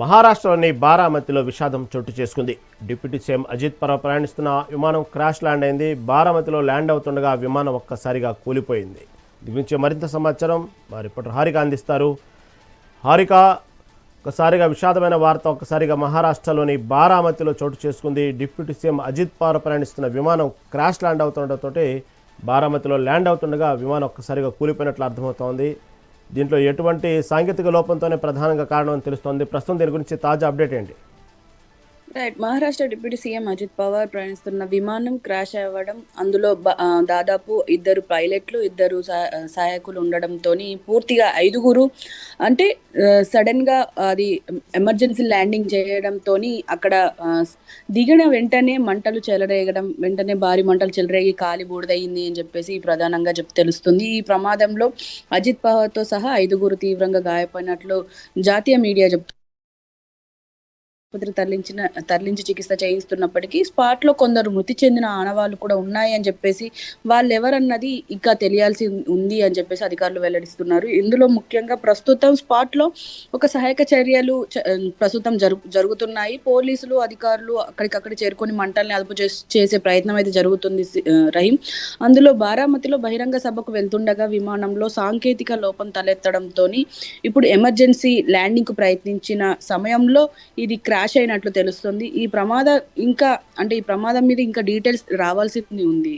మహారాష్ట్రలోని బారామతిలో విషాదం చోటు చేసుకుంది. డిప్యూటీ సీఎం అజిత్ పర్వ ప్రయాణిస్తున్న విమానం క్రాష్ ల్యాండ్ అయింది. బారామతిలో ల్యాండ్ అవుతుండగా విమానం ఒక్కసారిగా కూలిపోయింది. దీని గురించి మరింత సమాచారం మా రిపోర్టర్ హారిక అందిస్తారు. హారిక ఒకసారిగా విషాదమైన వార్త ఒక్కసారిగా మహారాష్ట్రలోని బారామతిలో చోటు చేసుకుంది. డిప్యూటీ సీఎం అజిత్ పవార్ ప్రయాణిస్తున్న విమానం క్రాష్ ల్యాండ్ అవుతుండటంతో బారామతిలో ల్యాండ్ అవుతుండగా విమానం ఒక్కసారిగా కూలిపోయినట్లు అర్థమవుతోంది. దీంట్లో ఎటువంటి సాంకేతిక లోపంతోనే ప్రధానంగా కారణం అని తెలుస్తోంది. ప్రస్తుతం దీని గురించి తాజా అప్డేట్ ఏంటి? Right Maharashtra deputy CM Ajit Pawar ప్రయాణిస్తున్న విమానం క్రాష్ అవ్వడం అందులో దాదాపు ఇద్దరు పైలట్లు ఇద్దరు సహాయకులు ఉండడంతో పూర్తిగా ఐదుగురు అంటే సడన్గా అది ఎమర్జెన్సీ ల్యాండింగ్ చేయడంతో అక్కడ దిగిన వెంటనే మంటలు చెలరేగడం వెంటనే భారీ మంటలు చెలరేగి కాలి బూడిదయింది అని చెప్పేసి ప్రధానంగా చెప్ తెలుస్తుంది. ఈ ప్రమాదంలో అజిత్ పవార్తో సహా ఐదుగురు తీవ్రంగా గాయపడినట్లు జాతీయ మీడియా చెప్తుంది ఆసుపత్రికి తరలించిన తరలించి చికిత్స చేయిస్తున్నప్పటికీ స్పాట్లో కొందరు మృతి చెందిన ఆనవాళ్ళు కూడా ఉన్నాయి అని చెప్పేసి వాళ్ళు ఎవరన్నది ఇంకా తెలియాల్సి ఉంది అని చెప్పేసి అధికారులు వెల్లడిస్తున్నారు. ఇందులో ముఖ్యంగా ప్రస్తుతం స్పాట్లో ఒక సహాయక చర్యలు ప్రస్తుతం జరు జరుగుతున్నాయి. పోలీసులు అధికారులు అక్కడికక్కడ చేరుకొని మంటల్ని అదుపు చేసే ప్రయత్నం అయితే జరుగుతుంది రహీం. అందులో బారామతిలో బహిరంగ సభకు వెళ్తుండగా విమానంలో సాంకేతిక లోపం తలెత్తడంతో ఇప్పుడు ఎమర్జెన్సీ ల్యాండింగ్కు ప్రయత్నించిన సమయంలో ఇది క్రాష్ అయినట్లు తెలుస్తుంది. ఈ ప్రమాదం ఇంకా అంటే ఈ ప్రమాదం మీద ఇంకా డీటెయిల్స్ రావాల్సి ఉంది.